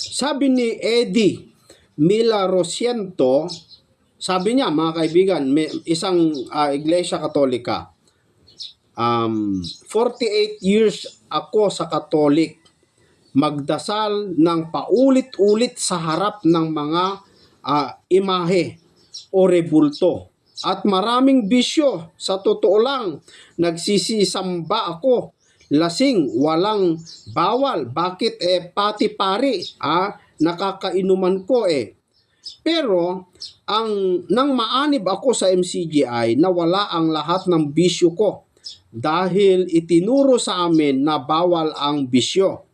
Sabi ni Eddie Mila Rosiento, sabi niya mga kaibigan, may isang ah, iglesia katolika, um, 48 years ako sa katolik, magdasal ng paulit-ulit sa harap ng mga ah, imahe o rebulto. At maraming bisyo, sa totoo lang, nagsisisamba ako, lasing, walang bawal. Bakit eh pati pari, ah, nakakainuman ko eh. Pero ang nang maanib ako sa MCGI, nawala ang lahat ng bisyo ko dahil itinuro sa amin na bawal ang bisyo.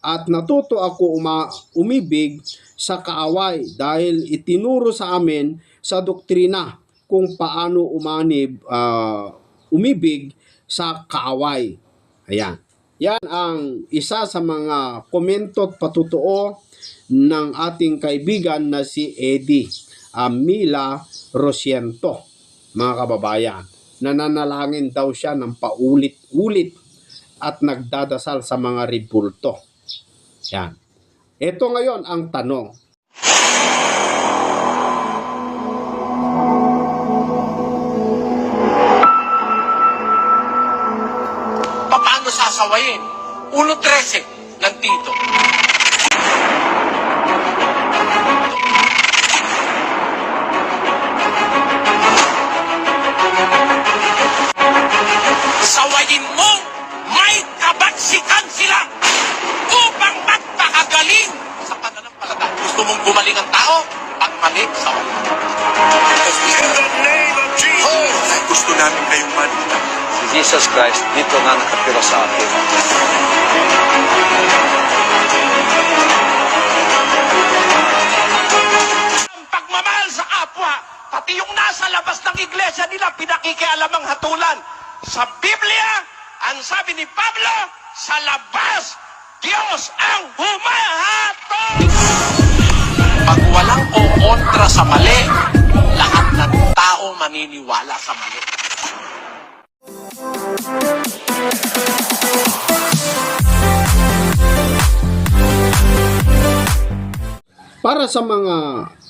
At natuto ako uma, umibig sa kaaway dahil itinuro sa amin sa doktrina kung paano umanib, ah, umibig sa kaaway. Ayan. Yan ang isa sa mga komento at patutuo ng ating kaibigan na si Eddie Amila Rosiento. Mga kababayan, nananalangin daw siya ng paulit-ulit at nagdadasal sa mga ribulto. Yan. Ito ngayon ang tanong. Paano sasawayin? 1.13 ng Tito. Jesus Christ dito na nakatira sa akin. ang pagmamahal sa kapwa, pati yung nasa labas ng iglesia nila, pinakikialamang hatulan. Sa Biblia, ang sabi ni Pablo, sa labas, Diyos ang humahatol! Pag walang o kontra sa mali, lahat ng tao maniniwala sa mali. Para sa mga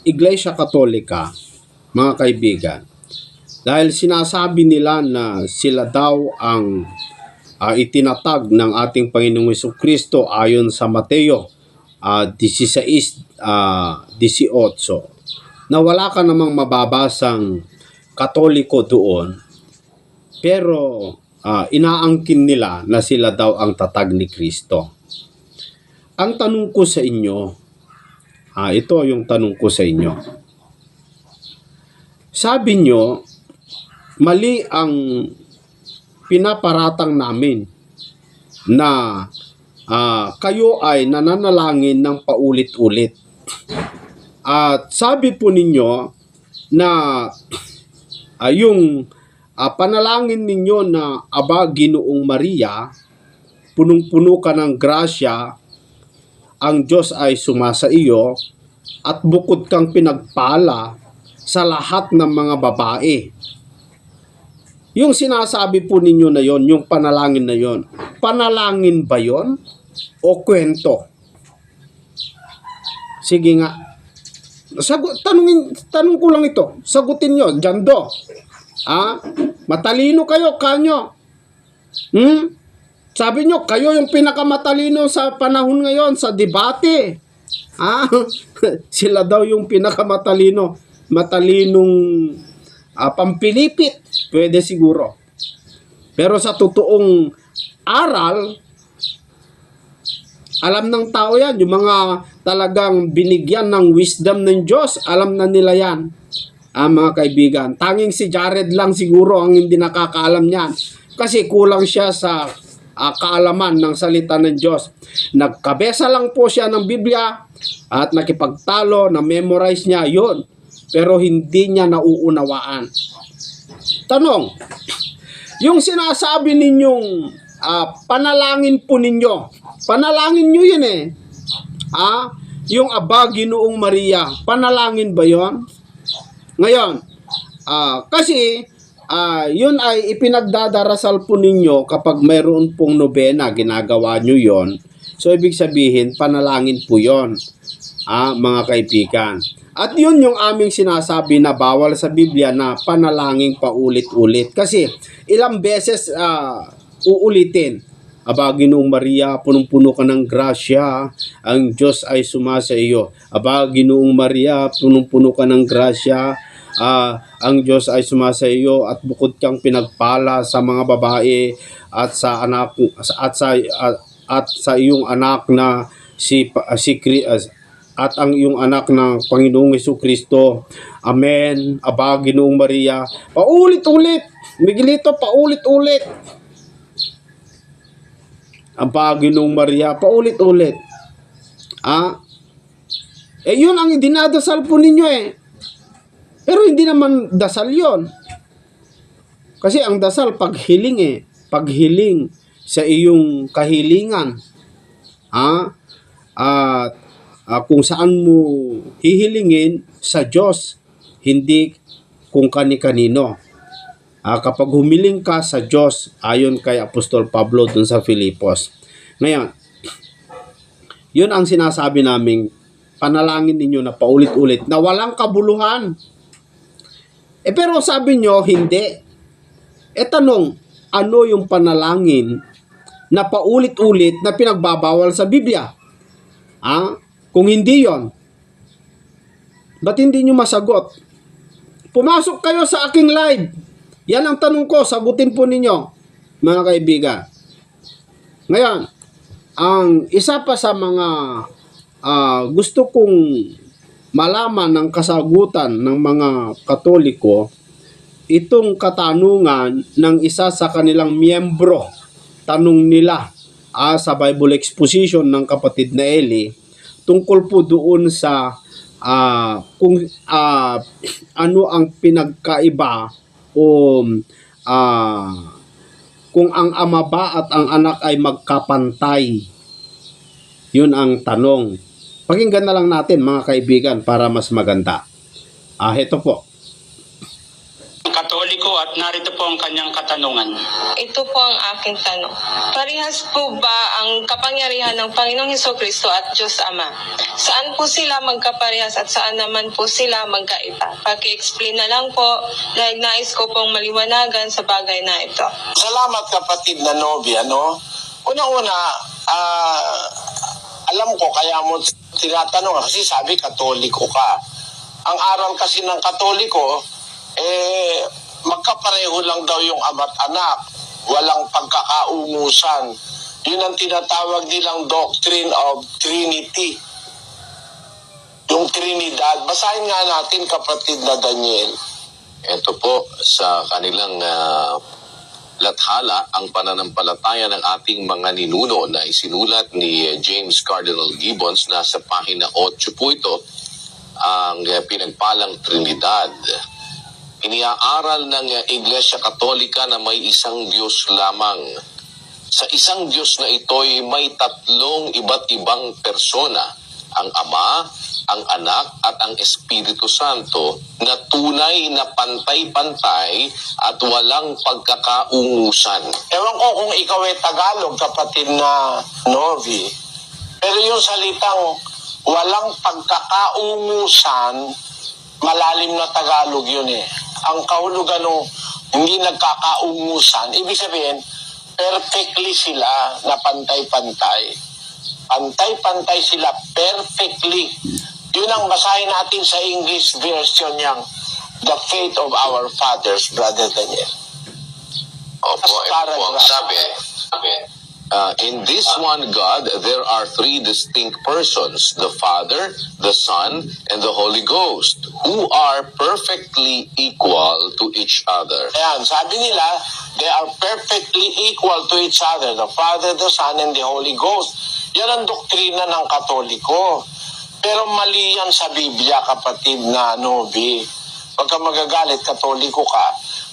Iglesia Katolika, mga kaibigan, dahil sinasabi nila na sila daw ang ah, itinatag ng ating Panginoong Hesus Kristo ayon sa Mateo ah, 16, ah, 18, na wala ka namang mababasang katoliko doon, pero ah, inaangkin nila na sila daw ang tatag ni Kristo. Ang tanong ko sa inyo, Ah, ito yung tanong ko sa inyo. Sabi nyo, mali ang pinaparatang namin na ah, kayo ay nananalangin ng paulit-ulit. At sabi po ninyo na ah, yung ah, panalangin ninyo na Aba Ginoong Maria, punong-puno ka ng grasya, ang Diyos ay sumasa iyo at bukod kang pinagpala sa lahat ng mga babae. Yung sinasabi po ninyo na yon, yung panalangin na yon, panalangin ba yon o kwento? Sige nga. Sagot, tanungin, tanong ko lang ito. Sagutin nyo, Jando. Ah, matalino kayo, kanyo. Hmm? Sabi nyo, kayo yung pinakamatalino sa panahon ngayon sa debate. Ah, sila daw yung pinakamatalino. Matalinong ah, pampilipit. Pwede siguro. Pero sa totoong aral, alam ng tao yan. Yung mga talagang binigyan ng wisdom ng Diyos, alam na nila yan. Ah, mga kaibigan. Tanging si Jared lang siguro ang hindi nakakaalam niyan. Kasi kulang siya sa ah, kaalaman ng salita ng Diyos. Nagkabesa lang po siya ng Biblia at nakipagtalo, na-memorize niya yon Pero hindi niya nauunawaan. Tanong, yung sinasabi ninyong ah, panalangin po ninyo, panalangin nyo yun eh. Ah, yung Aba Ginoong Maria, panalangin ba yon? Ngayon, ah, kasi ah, yun ay ipinagdadarasal po ninyo kapag mayroon pong nobena, ginagawa nyo yon. So, ibig sabihin, panalangin po yon ah, mga kaibigan. At yun yung aming sinasabi na bawal sa Biblia na panalangin paulit-ulit. Kasi ilang beses ah, uulitin. Aba, Ginoong Maria, punong-puno ka ng grasya, ang Diyos ay sumasa iyo. Aba, Ginoong Maria, punong-puno ka ng grasya, ah, ang Diyos ay sumasa iyo at bukod kang pinagpala sa mga babae at sa anak at sa at, at sa iyong anak na si si as- at ang iyong anak na Panginoong Hesus Kristo. Amen. Aba, Ginoong Maria. Paulit-ulit. Miguelito, paulit-ulit. Aba, Ginoong Maria. Paulit-ulit. Ah? Eh, yun ang dinadasal po ninyo eh. Pero hindi naman dasal yon. Kasi ang dasal paghiling eh. Paghiling sa iyong kahilingan. Ha? At ah, kung saan mo hihilingin sa Diyos, hindi kung kani-kanino. Ah, kapag humiling ka sa Diyos, ayon kay Apostol Pablo dun sa Filipos. Ngayon, yun ang sinasabi naming panalangin ninyo na paulit-ulit na walang kabuluhan. Eh pero sabi nyo, hindi. E tanong, ano yung panalangin na paulit-ulit na pinagbabawal sa Biblia? Ah, kung hindi yon, ba't hindi nyo masagot? Pumasok kayo sa aking live. Yan ang tanong ko, sagutin po ninyo, mga kaibigan. Ngayon, ang isa pa sa mga ah, gusto kong malaman ng kasagutan ng mga katoliko, itong katanungan ng isa sa kanilang miyembro. Tanong nila ah, sa Bible exposition ng kapatid na Eli tungkol po doon sa ah, kung ah, ano ang pinagkaiba o ah, kung ang ama ba at ang anak ay magkapantay. Yun ang tanong. Pakinggan na lang natin mga kaibigan para mas maganda. Ah, heto po. Katoliko at narito po ang kanyang katanungan. Ito po ang aking tanong. Parehas po ba ang kapangyarihan ng Panginoong Heso Kristo at Diyos Ama? Saan po sila magkaparehas at saan naman po sila magkaiba? Paki-explain na lang po dahil nais ko pong maliwanagan sa bagay na ito. Salamat kapatid na nobya, no? Una-una, ah, alam ko kaya mo tinatanong kasi sabi katoliko ka. Ang aral kasi ng katoliko, eh, magkapareho lang daw yung ama't anak. Walang pagkakaungusan. Yun ang tinatawag nilang doctrine of Trinity. Yung Trinidad. Basahin nga natin kapatid na Daniel. Ito po sa kanilang ah, lathala ang pananampalataya ng ating mga ninuno na isinulat ni James Cardinal Gibbons na sa pahina 8 po ito ang pinagpalang Trinidad. Iniaaral ng Iglesia Katolika na may isang Diyos lamang. Sa isang Diyos na ito'y may tatlong iba't ibang persona, ang Ama, ang Anak at ang Espiritu Santo na tunay na pantay-pantay at walang pagkakaungusan. Ewan ko kung ikaw ay Tagalog, kapatid na Novi. Pero yung salitang walang pagkakaungusan, malalim na Tagalog yun eh. Ang kahulugan ng hindi nagkakaungusan, ibig sabihin, perfectly sila na pantay-pantay. Pantay-pantay sila perfectly. Yun ang basahin natin sa English version niyang The Faith of Our Fathers, Brother Daniel. Opo, ito po ang sabi. sabi uh, in this one God, there are three distinct persons, the Father, the Son, and the Holy Ghost, who are perfectly equal to each other. Ayan, sabi nila, they are perfectly equal to each other, the Father, the Son, and the Holy Ghost. Yan ang doktrina ng Katoliko. Pero mali yan sa Biblia, kapatid na Nobi. Huwag ka magagalit, Katoliko ka.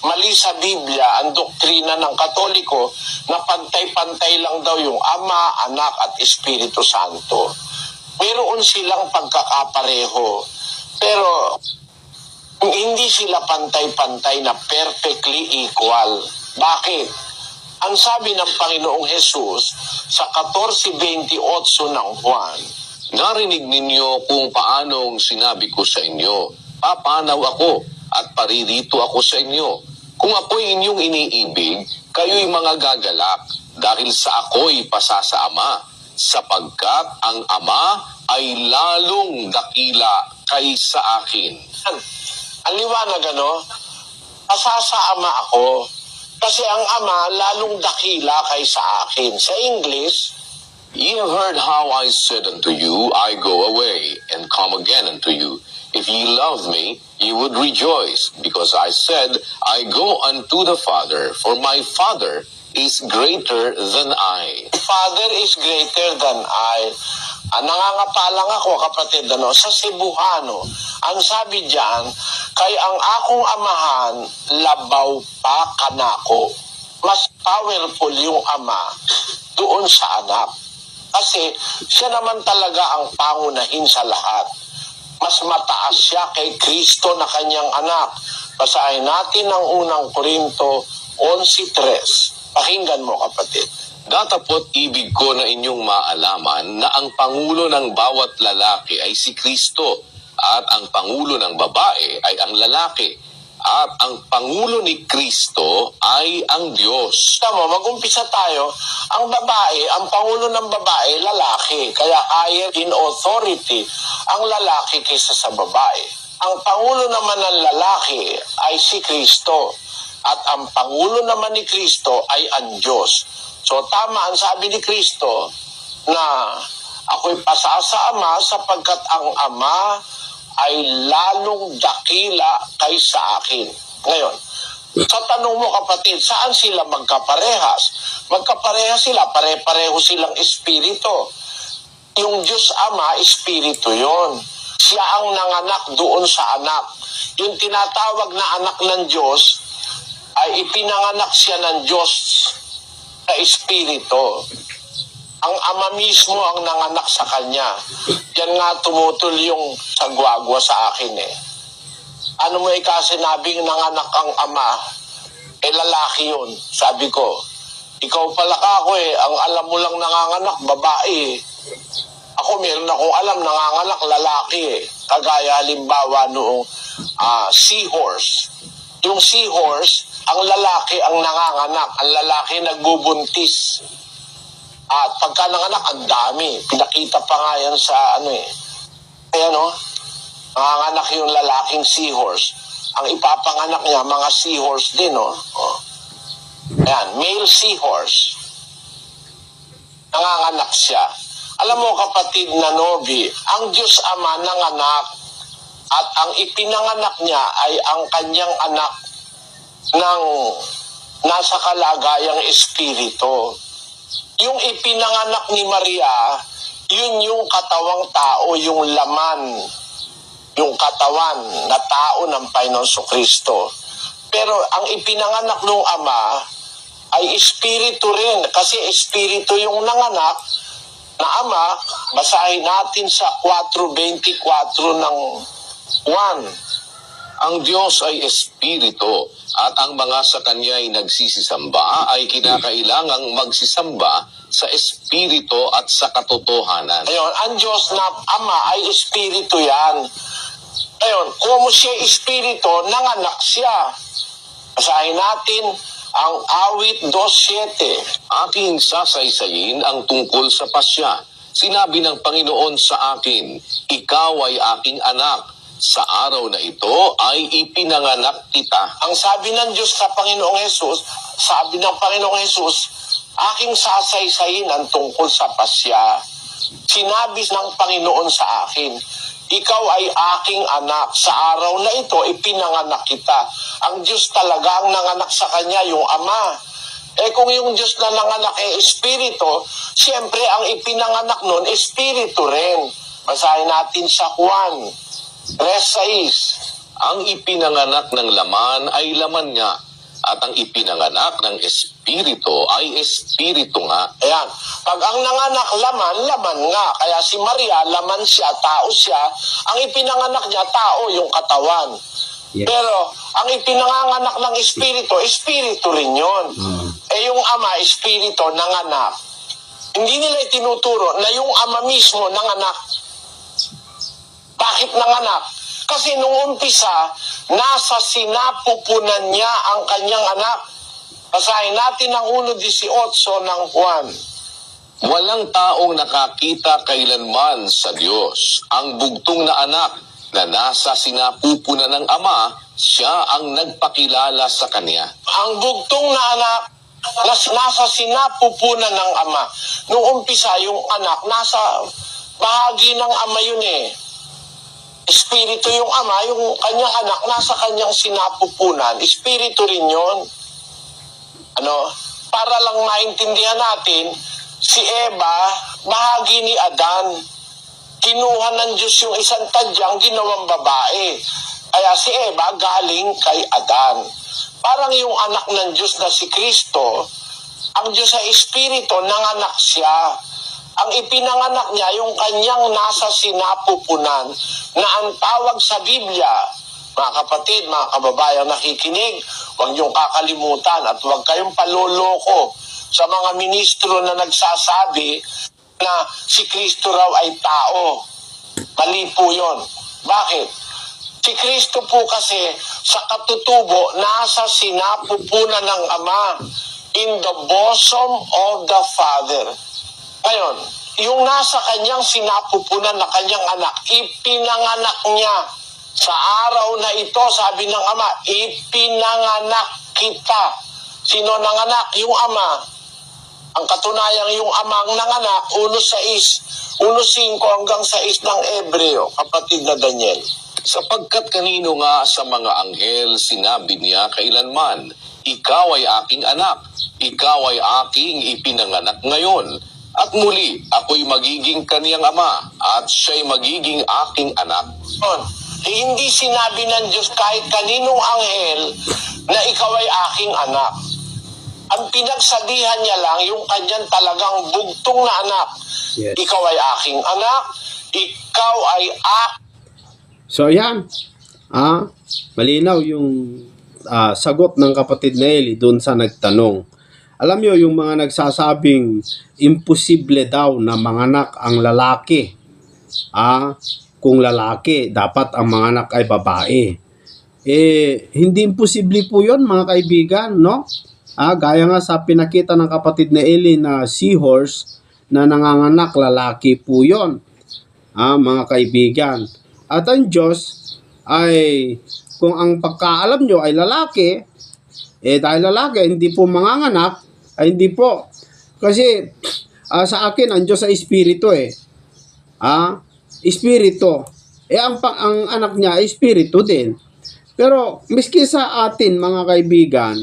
Mali sa Biblia ang doktrina ng Katoliko na pantay-pantay lang daw yung Ama, Anak at Espiritu Santo. Mayroon silang pagkakapareho. Pero hindi sila pantay-pantay na perfectly equal. Bakit? Ang sabi ng Panginoong Jesus sa 14.28 ng Juan, Narinig ninyo kung paanong sinabi ko sa inyo, papanaw ako at paririto ako sa inyo. Kung ako'y inyong iniibig, kayo'y mga gagalak dahil sa ako'y pasasa Ama, sapagkat ang Ama ay lalong dakila kaysa akin. ang liwanag ano, pasasa ama ako. Kasi ang ama lalong dakila kaysa akin. Sa English, Ye have heard how I said unto you, I go away, and come again unto you. If ye love me, ye would rejoice, because I said, I go unto the Father, for my Father is greater than I. Father is greater than I. Ah, nangangapalang ako, kapatid, ano, sa Cebuano, ang sabi diyan, kay ang akong amahan, labaw pa kanako. Mas powerful yung ama doon sa anak. Kasi siya naman talaga ang pangunahin sa lahat. Mas mataas siya kay Kristo na kanyang anak. Basahin natin ang unang Korinto 11.3. Pakinggan mo kapatid. Datapot ibig ko na inyong maalaman na ang Pangulo ng bawat lalaki ay si Kristo, at ang Pangulo ng babae ay ang lalaki, at ang Pangulo ni Kristo ay ang Diyos. Tama, mag-umpisa tayo. Ang babae, ang pangulo ng babae, lalaki. Kaya higher in authority ang lalaki kaysa sa babae. Ang pangulo naman ng lalaki ay si Kristo. At ang pangulo naman ni Kristo ay ang Diyos. So tama ang sabi ni Kristo na ako'y pasasa ama sapagkat ang ama ay lalong dakila kaysa akin. Ngayon, sa tanong mo kapatid, saan sila magkaparehas? Magkaparehas sila, pare-pareho silang espiritu. Yung Diyos Ama, espiritu yon. Siya ang nanganak doon sa anak. Yung tinatawag na anak ng Diyos, ay ipinanganak siya ng Diyos na espiritu. Ang ama mismo ang nanganak sa kanya. Yan nga tumutol yung sagwagwa sa akin eh. Ano mo ikasinabing nanganak ang ama? Eh lalaki yun. Sabi ko, ikaw pala ako eh. Ang alam mo lang nanganganak, babae eh. Ako meron akong alam, nanganganak, lalaki eh. Kagaya halimbawa noong ah, seahorse. Yung seahorse, ang lalaki ang nanganganak. Ang lalaki nagbubuntis. At pagka nanganak, ang dami. Pinakita pa nga yan sa ano eh. Kaya no, nanganganak yung lalaking seahorse. Ang ipapanganak niya, mga seahorse din, no? Oh. Ayan, male seahorse. Nanganganak siya. Alam mo kapatid na Nobi, ang Diyos Ama nanganak at ang ipinanganak niya ay ang kanyang anak ng nasa kalagayang espiritu. Yung ipinanganak ni Maria, yun yung katawang tao, yung laman, yung katawan na tao ng Panginoon Kristo. Pero ang ipinanganak ng Ama ay espiritu rin, kasi espiritu yung nanganak na Ama, basahin natin sa 4.24 ng 1. Ang Diyos ay Espiritu at ang mga sa Kanya ay nagsisisamba ay kinakailangang magsisamba sa Espiritu at sa katotohanan. Ayun, ang Diyos na Ama ay espiritu yan. Ayun, kung siya espiritu, nanganak siya. Basahin natin ang awit 2.7. Aking sasaysayin ang tungkol sa pasya. Sinabi ng Panginoon sa akin, Ikaw ay aking anak. Sa araw na ito ay ipinanganak kita. Ang sabi ng Diyos sa Panginoong Hesus, sabi ng Panginoong Hesus, aking sasaysayin ang tungkol sa pasya. Sinabi ng Panginoon sa akin, ikaw ay aking anak. Sa araw na ito, ipinanganak kita. Ang Diyos talaga ang nanganak sa kanya, yung Ama. Eh kung yung Diyos na nanganak ay espiritu, siyempre ang ipinanganak nun, espiritu rin. Basahin natin sa Juan 3.6. Ang ipinanganak ng laman ay laman nga, at ang ipinanganak ng Espiritu ay Espiritu nga. Ayan. Pag ang nanganak laman, laman nga. Kaya si Maria, laman siya, tao siya. Ang ipinanganak niya, tao, yung katawan. Yes. Pero ang ipinanganganak ng espiritu, espiritu rin yun. Mm. Eh yung ama, espiritu ng anak. Hindi nila itinuturo na yung ama mismo ng anak. Bakit ng anak? Kasi nung umpisa, nasa sinapupunan niya ang kanyang anak. Basahin natin ang 1.18 ng Juan. Walang taong nakakita kailanman sa Diyos. Ang bugtong na anak na nasa sinapupunan ng Ama, siya ang nagpakilala sa Kanya. ang bugtong na anak nas, nasa sinapupunan ng ama. Nung umpisa, yung anak, nasa bahagi ng ama yun eh. Espiritu yung ama, yung kanyang anak, nasa kanyang sinapupunan. Espiritu rin yun. Ano? Para lang maintindihan natin, si Eva, bahagi ni Adan. Kinuha ng Diyos yung isang tadyang ginawang babae. Kaya si Eva galing kay Adan. Parang yung anak ng Diyos na si Kristo, ang Diyos sa Espiritu, nanganak siya. Ang ipinanganak niya, yung kanyang nasa sinapupunan, na ang tawag sa Biblia, mga kapatid, mga kababayan nakikinig, huwag niyong kakalimutan at huwag kayong paloloko sa mga ministro na nagsasabi na si Kristo raw ay tao. Mali po yun. Bakit? Si Kristo po kasi sa katutubo nasa sinapupunan ng Ama in the bosom of the Father. Ngayon, yung nasa kanyang sinapupunan na kanyang anak, ipinanganak niya sa araw na ito, sabi ng Ama, ipinanganak kita. Sino nanganak? Yung Ama. Ang katunayang yung amang nanganak, 1.6, 1.5 hanggang 6 ng Ebreo, kapatid na Daniel. Sapagkat kanino nga sa mga anghel sinabi niya kailanman, Ikaw ay aking anak, ikaw ay aking ipinanganak ngayon. At muli, ako'y magiging kaniyang ama, at siya'y magiging aking anak. Eh, hindi sinabi ng Diyos kahit kaninong anghel na ikaw ay aking anak. Ang pinagsabihan niya lang yung kanyang talagang bugtong na anak. Yes. Ikaw ay aking anak, ikaw ay ak So yan. Ah, malinaw yung ah, sagot ng kapatid na Eli doon sa nagtanong. Alam nyo, yung mga nagsasabing imposible daw na manganak ang lalaki. Ah, kung lalaki, dapat ang manganak ay babae. Eh, hindi imposible po yon mga kaibigan, no? Ah, gaya nga sa pinakita ng kapatid na Eli na seahorse na nanganganak lalaki po yon. Ah, mga kaibigan. At ang Diyos ay kung ang pagkaalam nyo ay lalaki, eh dahil lalaki, hindi po manganganak, ay hindi po. Kasi ah, sa akin, ang Diyos ay espiritu eh. Ah, espiritu. Eh ang, ang anak niya ay espiritu din. Pero miski sa atin mga kaibigan,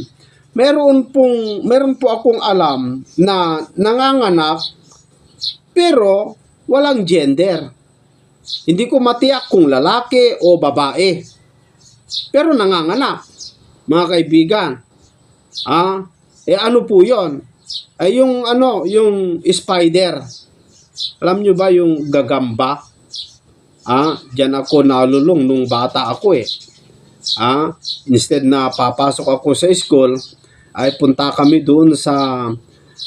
meron pong meron po akong alam na nanganganak pero walang gender. Hindi ko matiyak kung lalaki o babae. Pero nanganganak, mga kaibigan. Ah, eh ano po 'yon? Ay yung ano, yung spider. Alam nyo ba yung gagamba? Ah, diyan ako nalulong nung bata ako eh. Ah, instead na papasok ako sa school, ay punta kami doon sa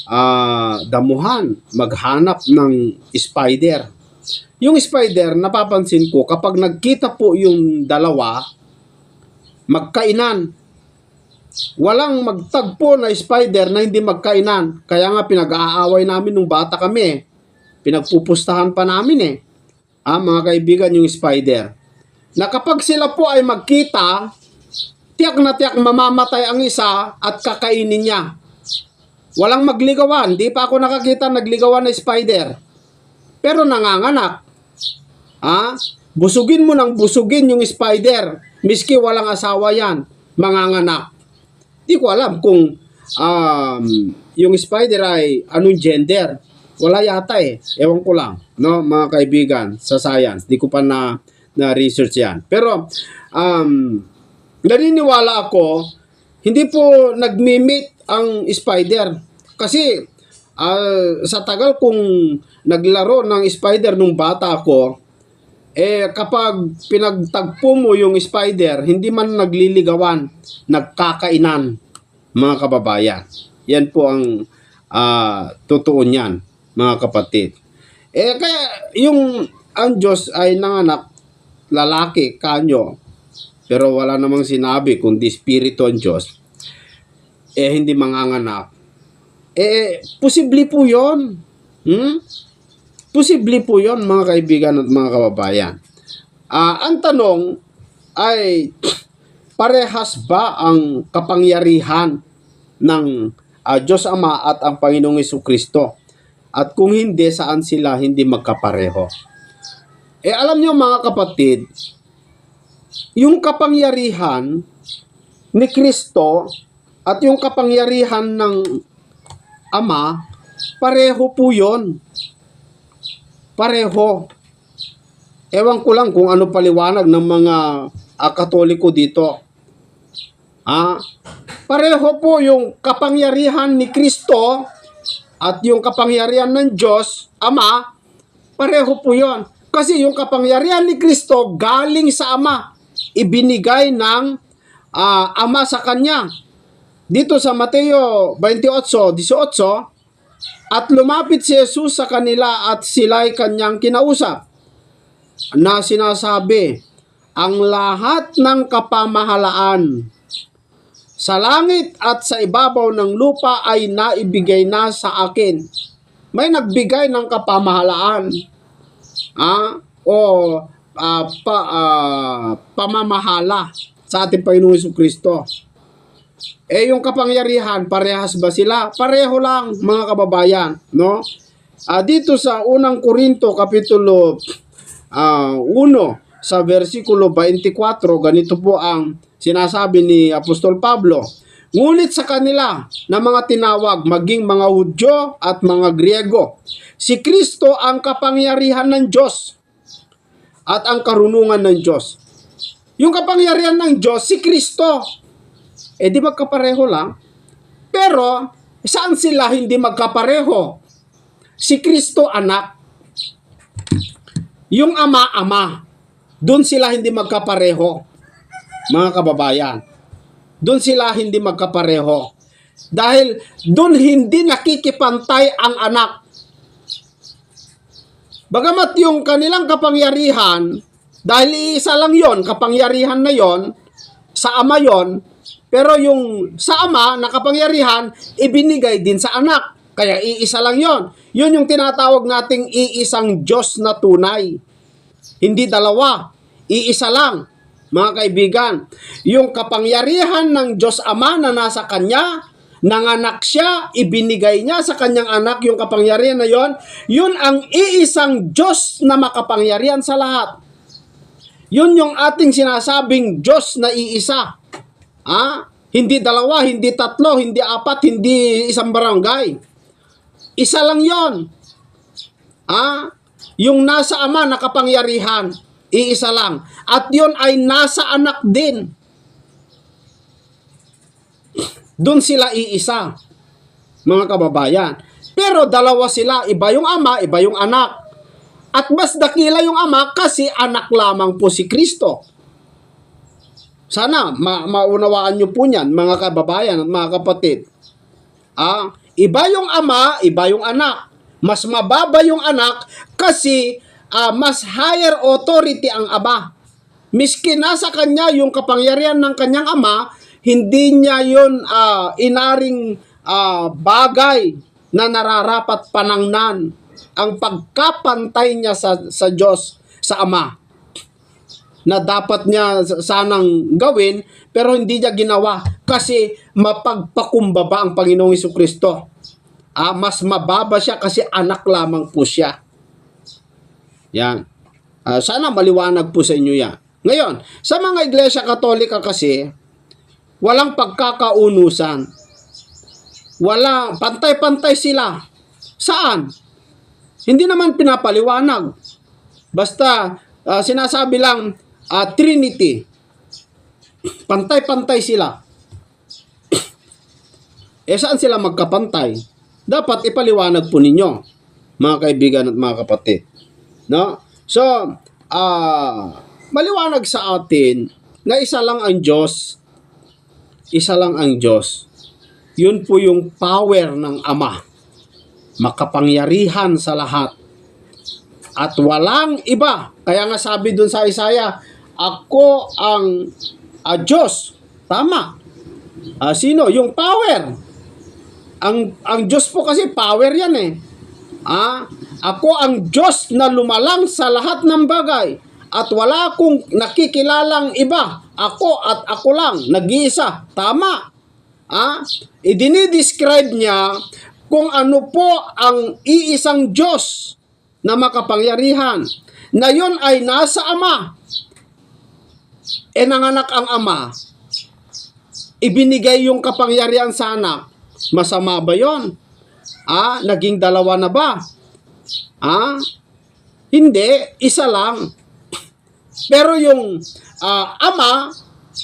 ah, damuhan maghanap ng spider. Yung spider, napapansin ko, kapag nagkita po yung dalawa, magkainan. Walang magtagpo na spider na hindi magkainan. Kaya nga pinag-aaway namin nung bata kami. Pinagpupustahan pa namin eh. Ah, mga kaibigan, yung spider. Na kapag sila po ay magkita, tiyak na tiyak mamamatay ang isa at kakainin niya. Walang magligawan. Di pa ako nakakita nagligawan na spider. Pero nanganganak. Ha? Busugin mo ng busugin yung spider. Miski walang asawa yan. Manganganak. Di ko alam kung um, yung spider ay anong gender. Wala yata eh. Ewan ko lang. No, mga kaibigan, sa science. Di ko pa na, na research yan. Pero, um, naniniwala ako, hindi po nagmimit ang spider. Kasi, ah, sa tagal kong naglaro ng spider nung bata ako, Eh, kapag pinagtagpo mo yung spider, hindi man nagliligawan, nagkakainan, mga kababayan. Yan po ang ah, totoo niyan, mga kapatid. Eh, kaya yung ang Diyos ay nanganak lalaki, kanyo, pero wala namang sinabi kundi spirito ang Diyos, eh hindi manganganak. Eh, posible po yon. Hmm? Posible po yon mga kaibigan at mga kababayan. Ah, ang tanong ay parehas ba ang kapangyarihan ng ah, Diyos Ama at ang Panginoong Hesus Kristo? At kung hindi, saan sila hindi magkapareho? Eh alam niyo mga kapatid, yung kapangyarihan ni Kristo at yung kapangyarihan ng Ama, pareho po yon. Pareho. Ewan ko lang kung ano paliwanag ng mga ah, katoliko dito. Ah, pareho po yung kapangyarihan ni Kristo at yung kapangyarihan ng Diyos, Ama, pareho po yon. Kasi yung kapangyarihan ni Kristo galing sa Ama. Ibinigay ng ah, Ama sa Kanya. Dito sa Mateo 28, 18, at lumapit si Jesus sa kanila at sila'y kanyang kinausap na sinasabi, ang lahat ng kapamahalaan sa langit at sa ibabaw ng lupa ay naibigay na sa akin. May nagbigay ng kapamahalaan ah, o ah, pa, ah, pamamahala sa ating Panginoong Hesus Kristo. Eh yung kapangyarihan, parehas ba sila? Pareho lang mga kababayan, no? Ah, dito sa unang Korinto kapitulo ah, 1 sa versikulo 24, ganito po ang sinasabi ni Apostol Pablo. Ngunit sa kanila na mga tinawag maging mga Hudyo at mga Griego, si Kristo ang kapangyarihan ng Diyos at ang karunungan ng Diyos. Yung kapangyarihan ng Diyos, si Kristo. Eh di magkapareho lang. Pero, saan sila hindi magkapareho? Si Kristo anak. Yung ama, ama. Doon sila hindi magkapareho. Mga kababayan. Doon sila hindi magkapareho. Dahil doon hindi nakikipantay ang anak. Bagamat yung kanilang kapangyarihan, dahil isa lang yon kapangyarihan na yon sa ama yon pero yung sa ama na kapangyarihan, ibinigay din sa anak. Kaya iisa lang yon. Yun yung tinatawag nating iisang Diyos na tunay. Hindi dalawa. Iisa lang. Mga kaibigan, yung kapangyarihan ng Diyos Ama na nasa Kanya, nanganak siya, ibinigay niya sa kanyang anak yung kapangyarihan na yon, yun ang iisang Diyos na makapangyarihan sa lahat. Yun yung ating sinasabing Diyos na iisa. Ah, hindi dalawa, hindi tatlo, hindi apat, hindi isang barangay. Isa lang 'yon. Ah, yung nasa ama na kapangyarihan, iisa lang. At 'yon ay nasa anak din. Doon sila iisa. Mga kababayan. Pero dalawa sila, iba yung ama, iba yung anak. At mas dakila yung ama kasi anak lamang po si Kristo. Sana ma- maunawaan nyo po niyan, mga kababayan at mga kapatid. Ah, iba yung ama, iba yung anak. Mas mababa yung anak kasi ah, mas higher authority ang ama. Miski nasa kanya yung kapangyarihan ng kanyang ama, hindi niya yun ah, inaring ah, bagay na nararapat panangnan ang pagkapantay niya sa, sa Diyos, sa Ama na dapat niya sanang gawin pero hindi niya ginawa kasi mapagpakumbaba ang Panginoong Hesus Kristo. Ah, mas mababa siya kasi anak lamang po siya. Yan. Ah, sana maliwanag po sa inyo yan. Ngayon, sa mga iglesia katolika kasi, walang pagkakaunusan. Wala, pantay-pantay sila. Saan? Hindi naman pinapaliwanag. Basta ah, sinasabi lang ah, Trinity. Pantay-pantay sila. eh saan sila magkapantay? Dapat ipaliwanag po ninyo, mga kaibigan at mga kapatid. No? So, ah, maliwanag sa atin na isa lang ang Diyos, isa lang ang Diyos. Yun po yung power ng Ama. Makapangyarihan sa lahat. At walang iba. Kaya nga sabi dun sa Isaiah, ako ang ah, Diyos. Tama. Ah, sino? Yung power. Ang ang Diyos po kasi power yan eh. Ah, ako ang Diyos na lumalang sa lahat ng bagay at wala akong nakikilalang iba. Ako at ako lang, nag-iisa. Tama. Ah, idinidescribe niya kung ano po ang iisang Diyos na makapangyarihan na yon ay nasa Ama. E nanganak ang Ama, ibinigay yung kapangyarihan sa anak, masama ba yon? Ah, naging dalawa na ba? Ah, hindi, isa lang. Pero yung ah, ama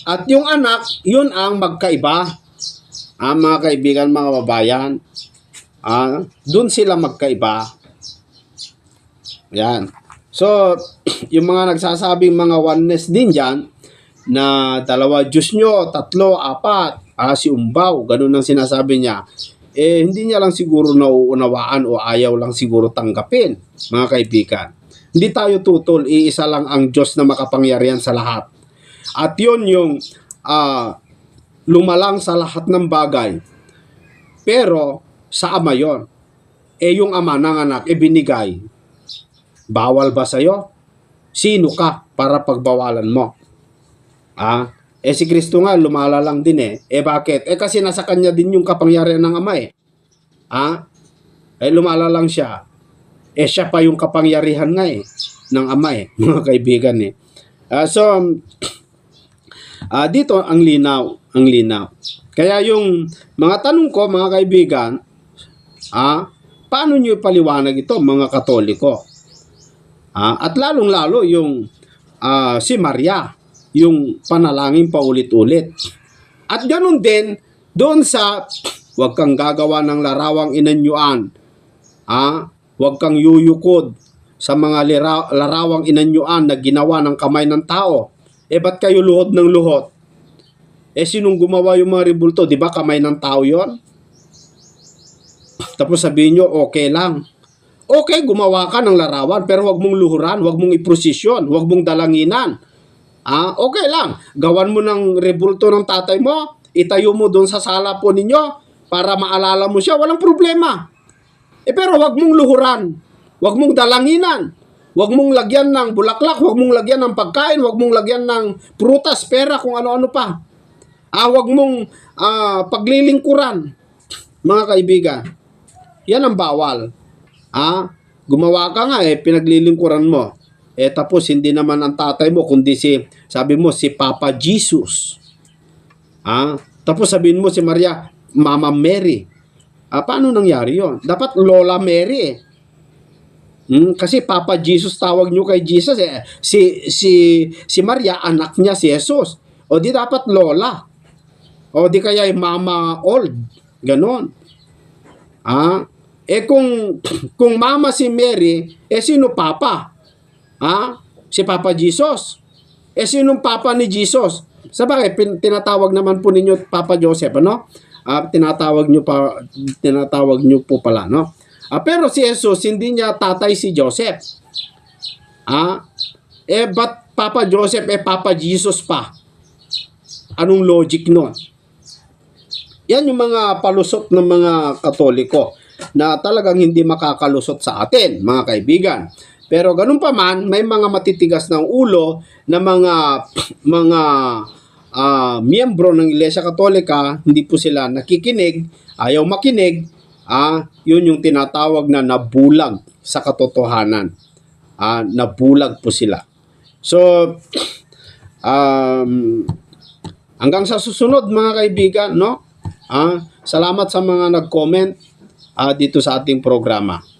at yung anak, yun ang magkaiba. Ah, mga kaibigan, mga babayan, ah, dun sila magkaiba. Yan. So, yung mga nagsasabing mga oneness din dyan, na dalawa Diyos nyo, tatlo, apat, ah, si Umbaw, ganun ang sinasabi niya. Eh, hindi niya lang siguro nauunawaan o ayaw lang siguro tanggapin, mga kaibigan. Hindi tayo tutol, iisa lang ang Diyos na makapangyarihan sa lahat. At yun yung ah, lumalang sa lahat ng bagay. Pero, sa Ama yon Eh, yung Ama ng anak, ibinigay. Bawal ba sa'yo? Sino ka para pagbawalan mo? Ah, eh si Kristo nga lumala lang din eh. Eh bakit? Eh kasi nasa kanya din yung kapangyarihan ng Ama eh. Ah? Eh lumala lang siya. Eh siya pa yung kapangyarihan nga eh ng Ama eh, mga kaibigan eh. Ah, so ah dito ang linaw, ang linaw. Kaya yung mga tanong ko mga kaibigan, ah, paano niyo ipaliwanag ito mga Katoliko? Ah, at lalong-lalo yung ah, si Maria, yung panalangin paulit-ulit. At ganun din doon sa huwag kang gagawa ng larawang inanyuan. Ah, huwag kang yuyukod sa mga lira- larawang inanyuan na ginawa ng kamay ng tao. Eh ba't kayo luhod ng luhod? Eh sinong gumawa yung mga ribulto? Di ba kamay ng tao yon? Tapos sabihin nyo, okay lang. Okay, gumawa ka ng larawan, pero wag mong luhuran, wag mong iprosisyon, wag mong dalanginan. Ah, okay lang. Gawan mo ng rebulto ng tatay mo, itayo mo doon sa sala po ninyo para maalala mo siya, walang problema. Eh pero wag mong luhuran, wag mong dalanginan, wag mong lagyan ng bulaklak, wag mong lagyan ng pagkain, wag mong lagyan ng prutas, pera, kung ano-ano pa. Ah, wag mong ah, paglilingkuran, mga kaibigan. Yan ang bawal. Ah, gumawa ka nga eh, pinaglilingkuran mo. Eh tapos hindi naman ang tatay mo kundi si sabi mo si Papa Jesus. Ah, tapos sabihin mo si Maria, Mama Mary. Ah, paano nangyari 'yon? Dapat Lola Mary eh. Hmm, kasi Papa Jesus tawag nyo kay Jesus eh. Si si si Maria anak niya si Jesus. O di dapat Lola. O di kaya ay Mama Old. Ganon. Ah, eh kung kung mama si Mary, eh sino papa? Ha? Si Papa Jesus. Eh sinong papa ni Jesus? Sa pin- tinatawag naman po ninyo Papa Joseph, ano? Ah, tinatawag nyo pa tinatawag nyo po pala, no? Ah, pero si Jesus hindi niya tatay si Joseph. Ah? Eh but Papa Joseph eh Papa Jesus pa? Anong logic nun? Yan yung mga palusot ng mga Katoliko na talagang hindi makakalusot sa atin, mga kaibigan. Pero ganun pa man, may mga matitigas ng ulo na mga mga ah, miyembro ng Iglesia Katolika, hindi po sila nakikinig, ayaw makinig, ah, yun yung tinatawag na nabulag sa katotohanan. Ah, nabulag po sila. So, um, hanggang sa susunod mga kaibigan, no? Ah, salamat sa mga nag-comment ah, dito sa ating programa.